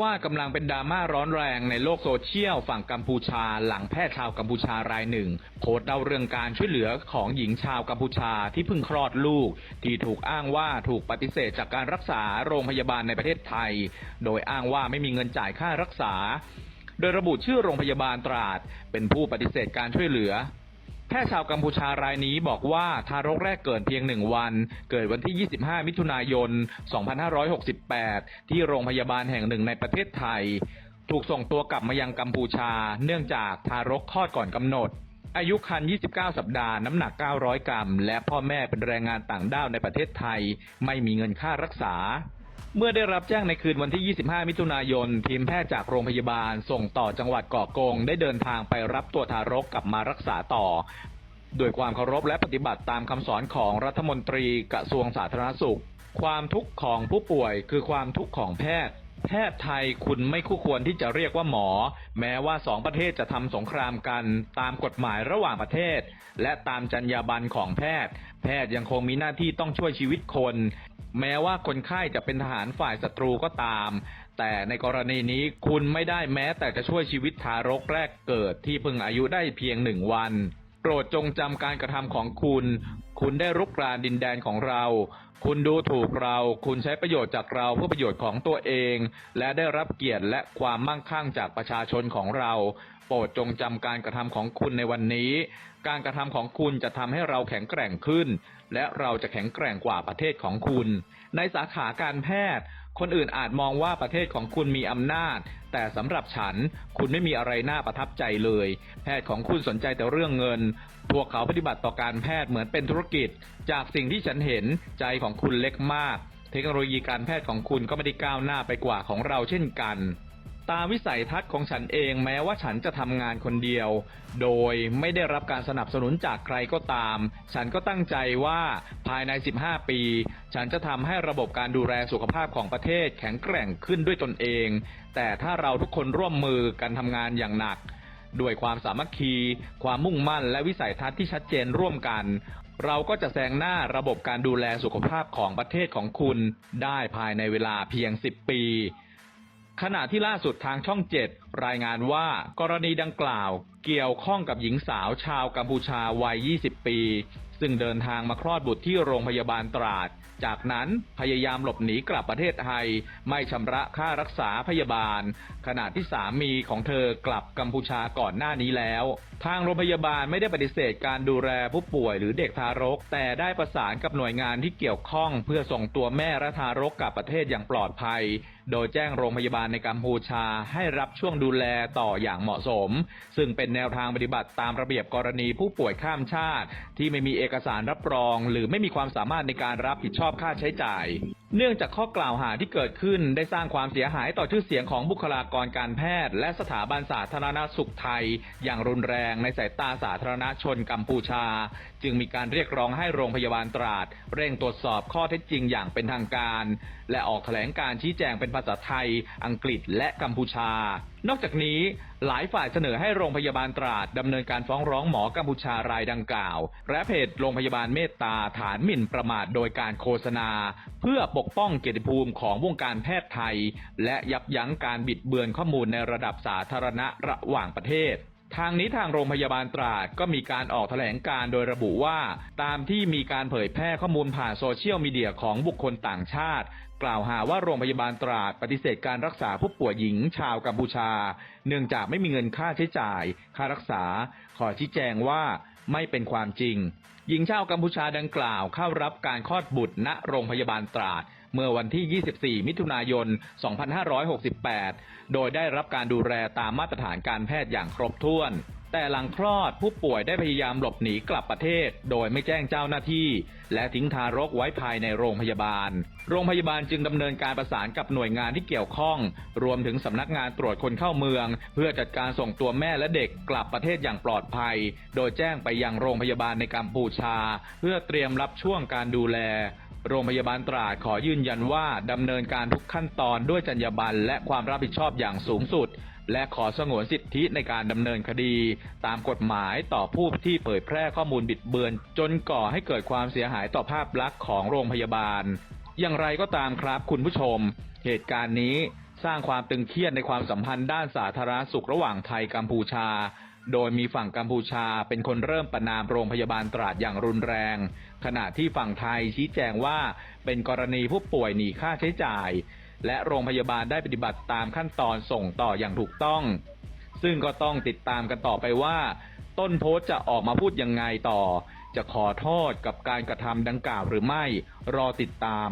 ว่ากำลังเป็นดราม่าร้อนแรงในโลกโซเชียลฝั่งกัมพูชา หลังแพทย์ชาวกัมพูชารายหนึ่งโพสต์เล่าเรื่องการช่วยเหลือของหญิงชาวกัมพูชาที่เพิ่งคลอดลูก ที่ถูกอ้างว่าถูกปฏิเสธจากการรักษาโรงพยาบาลในประเทศไทย โดยอ้างว่าไม่มีเงินจ่ายค่ารักษา โดยระบุชื่อโรงพยาบาลตราด เป็นผู้ปฏิเสธการช่วยเหลือ แพทย์ชาวกัมพูชารายนี้บอกว่าทารกแรกเกิดเพียงหนึ่งวัน เกิดวันที่ 25 มิถุนายน 2568 ที่โรงพยาบาลแห่งหนึ่งในประเทศไทย ถูกส่งตัวกลับมายังกัมพูชา เนื่องจากทารกคลอดก่อนกำหนด อายุครรภ์29 สัปดาห์ น้ำหนัก 900 กรัม และพ่อแม่เป็นแรงงานต่างด้าวในประเทศไทย ไม่มีเงินค่ารักษา เมื่อได้รับแจ้งในคืนวันที่ 25 มิถุนายน ทีมแพทย์จากโรงพยาบาล ส่งต่อจังหวัดเกาะกง ได้เดินทางไปรับตัวทารกกลับมารักษาต่อ โดยความเคารพและปฏิบัติตามคำสอนของรัฐมนตรีกระทรวงสาธารณสุข ความทุกข์ของผู้ป่วยคือความทุกข์ของแพทย์ แพทย์ไทยคุณไม่คู่ควรที่จะเรียกว่าหมอ แม้ว่าสองประเทศจะทำสงครามกัน ตามกฎหมายระหว่างประเทศ และตามจรรยาบรรณของแพทย์ แพทย์ยังคงมีหน้าที่ต้องช่วยชีวิตคน แม้ว่าคนไข้จะเป็นทหารฝ่ายศัตรูก็ตาม แต่ในกรณีนี้คุณไม่ได้แม้แต่จะช่วยชีวิตทารกแรกเกิดที่เพิ่งอายุได้เพียงหนึ่งวัน โปรดจงจำการกระทำของคุณ คุณได้รุกรานดินแดนของเรา คุณดูถูกเรา คุณใช้ประโยชน์จากเราเพื่อประโยชน์ของตัวเอง และได้รับเกียรติและความมั่งคั่งจากประชาชนของเรา โปรดจงจำการกระทำของคุณในวันนี้ การกระทำของคุณจะทำให้เราแข็งแกร่งขึ้น และเราจะแข็งแกร่งกว่าประเทศของคุณ ในสาขาการแพทย์ คนอื่นอาจมองว่าประเทศของคุณมีอำนาจ แต่สำหรับฉัน คุณไม่มีอะไรน่าประทับใจเลย แพทย์ของคุณสนใจแต่เรื่องเงิน พวกเขาปฏิบัติต่อการแพทย์เหมือนเป็นธุรกิจ จากสิ่งที่ฉันเห็นใจของคุณเล็กมาก เทคโนโลยีการแพทย์ของคุณก็ไม่ได้ก้าวหน้าไปกว่าของเราเช่นกัน ตามวิสัยทัศน์ของฉันเองแม้ว่าฉันจะทำงานคนเดียว โดยไม่ได้รับการสนับสนุนจากใครก็ตาม ฉันก็ตั้งใจว่าภายใน 15 ปี ฉันจะทำให้ระบบการดูแลสุขภาพของประเทศแข็งแกร่งขึ้นด้วยตนเอง แต่ถ้าเราทุกคนร่วมมือกันทำงานอย่างหนัก ด้วยความสามัคคี ความมุ่งมั่นและวิสัยทัศน์ที่ชัดเจนร่วมกัน เราก็จะแซงหน้าระบบการดูแลสุขภาพของประเทศของคุณ ได้ภายในเวลาเพียง 10 ปี ขณะที่ล่าสุดทางช่องเจ็ดรายงานว่า กรณีดังกล่าวเกี่ยวข้องกับหญิงสาวชาวกัมพูชาวัย 20 ปี ซึ่งเดินทางมาคลอดบุตรที่โรงพยาบาลตราด จากนั้นพยายามหลบหนีกลับประเทศไทย ไม่ชำระค่ารักษาพยาบาล ขณะที่สามีของเธอกลับกัมพูชาก่อนหน้านี้แล้ว ทางโรงพยาบาลไม่ได้ปฏิเสธการดูแลผู้ป่วยหรือเด็กทารก แต่ได้ประสานกับหน่วยงานที่เกี่ยวข้อง เพื่อส่งตัวแม่และทารกกลับประเทศอย่างปลอดภัย โดยแจ้งโรงพยาบาลในกัมพูชาให้รับช่วงดูแลต่ออย่างเหมาะสม ซึ่งเป็นแนวทางปฏิบัติตามระเบียบกรณีผู้ป่วยข้ามชาติ ที่ไม่มีเอกสารรับรอง หรือไม่มีความสามารถในการรับผิดชอบค่าใช้จ่ายเนื่องจากข้อกล่าวหาที่เกิดขึ้นได้สร้างความเสียหายต่อชื่อเสียงของบุคลากรการแพทย์ และสถาบันสาธารณสุขไทย อย่างรุนแรงในสายตาสาธารณชนกัมพูชา จึงมีการเรียกร้องให้โรงพยาบาลตราด เร่งตรวจสอบข้อเท็จจริงอย่างเป็นทางการ และออกแถลงการชี้แจงเป็นภาษาไทย อังกฤษและกัมพูชานอกจากนี้หลายฝ่ายเสนอให้โรงพยาบาลตราดดำเนินการฟ้องร้องหมอกัมพูชารายดังกล่าว และเพจโรงพยาบาลเมตตาฐานหมิ่นประมาทโดยการโฆษณา เพื่อปกป้องเกียรติภูมิของวงการแพทย์ไทย และยับยั้งการบิดเบือนข้อมูลในระดับสาธารณะระหว่างประเทศ ทางนี้ทางโรงพยาบาลตราดก็มีการออกแถลงการโดยระบุว่า ตามที่มีการเผยแพร่ข้อมูลผ่านโซเชียลมีเดียของบุคคลต่างชาติ กล่าวหาว่าโรงพยาบาลตราดปฏิเสธการรักษาผู้ป่วยหญิงชาวกัมพูชา เนื่องจากไม่มีเงินค่าใช้จ่าย ค่ารักษา ขอชี้แจงว่าไม่เป็นความจริง หญิงชาวกัมพูชาดังกล่าวเข้ารับการคลอดบุตรณโรงพยาบาลตราด เมื่อวันที่ 24 มิถุนายน 2568 โดยได้รับการดูแลตามมาตรฐานการแพทย์อย่างครบถ้วน แต่หลังคลอดผู้ป่วยได้พยายามหลบหนีกลับประเทศ โดยไม่แจ้งเจ้าหน้าที่ และทิ้งทารกไว้ภายในโรงพยาบาล โรงพยาบาลจึงดำเนินการประสานกับหน่วยงานที่เกี่ยวข้อง รวมถึงสำนักงานตรวจคนเข้าเมือง เพื่อจัดการส่งตัวแม่และเด็กกลับประเทศอย่างปลอดภัย โดยแจ้งไปยังโรงพยาบาลในกัมพูชา เพื่อเตรียมรับช่วงการดูแล โรงพยาบาลตราดขอยืนยันว่าดำเนินการทุกขั้นตอนด้วยจรรยาบรรณและความรับผิดชอบอย่างสูงสุด และขอสงวนสิทธิในการดำเนินคดี ตามกฎหมายต่อผู้ที่เผยแพร่ข้อมูลบิดเบือน จนก่อให้เกิดความเสียหายต่อภาพลักษณ์ของโรงพยาบาล อย่างไรก็ตามครับคุณผู้ชม เหตุการณ์นี้ สร้างความตึงเครียดในความสัมพันธ์ด้านสาธารณสุขระหว่างไทยกัมพูชา โดยมีฝั่งกัมพูชาเป็นคนเริ่มประนามโรงพยาบาลตราดอย่างรุนแรง ขณะที่ฝั่งไทยชี้แจงว่าเป็นกรณีผู้ป่วยหนีค่าใช้จ่าย และโรงพยาบาลได้ปฏิบัติตามขั้นตอนส่งต่ออย่างถูกต้อง ซึ่งก็ต้องติดตามกันต่อไปว่า ต้นโพสต์จะออกมาพูดยังไงต่อ จะขอโทษกับการกระทำดังกล่าวหรือไม่รอติดตาม